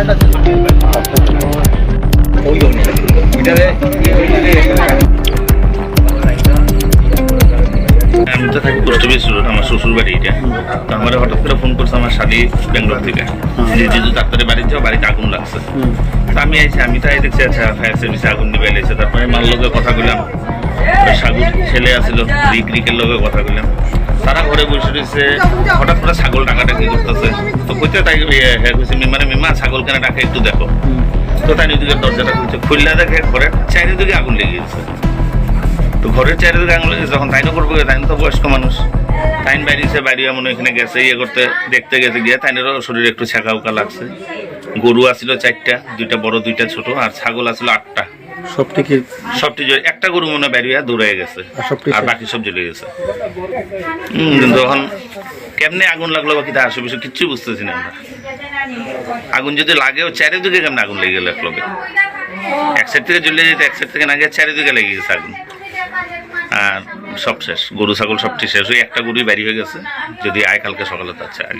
আরেকটা ছিল ওই আমার শ্বশুর হঠাৎ করে ফোন করছে আমার শাড়ি ব্যাঙ্গালোর থেকে। যে যেহেতু বাড়ি যাও, বাড়িতে আগুন লাগছে। তো আমি আইছি, আমি তো আই দেখছি আচ্ছা ফায়ার আগুন নিবে এলেছে। তারপরে মাল লোকে কথা বললাম সাগুর ছেলে আসলো, রিক লোকে কথা বললাম তারা ঘরে বসে রয়েছে, হঠাৎ করে ছাগল ডাকাটা কি করতেছে তো তাই হ্যাঁ কইছে মিমারে মিমা ছাগল কেন ডাকে একটু দেখো। তো তাই ওইদিকে দরজাটা খুলছে। খুললে দেখে ঘরের চারিদিকে আগুন লেগে গেছে। তো ঘরের চারিদিকে আগুন লেগেছে যখন তাইনও করব তাই তো বয়স্ক মানুষ। তাইন বাড়িছে বাড়ি এমন এখানে গেছে ইয়ে করতে দেখতে গেছে গিয়ে তাইনেরও শরীরে একটু ছাকা উকা লাগছে। গরু আসছিল চারটা দুইটা বড় দুইটা ছোট আর ছাগল আসছিল আটটা। সব থেকে সবটি একটা গরু মনে হয় বেরিয়ে দূরে গেছে। আর সবটি? বাকি সব জ্বলে গেছে। তখন কেমনে আগুন লাগল বা কিতা আশেপাশে কিচ্ছু বুঝতেছি না আমরা। আগুন যদি লাগেও চারিদিকে কেমনে আগুন লেগে গেল এক লগে এক সাইড থেকে জ্বলে যেতে এক সাইড থেকে না গিয়ে চারিদিকে লেগে গেছে আগুন। আর সব শেষ গরু ছাগল সবটি শেষ ওই একটা গরুই বাড়ি হয়ে গেছে। যদি আয় কালকে সকালে তার চাই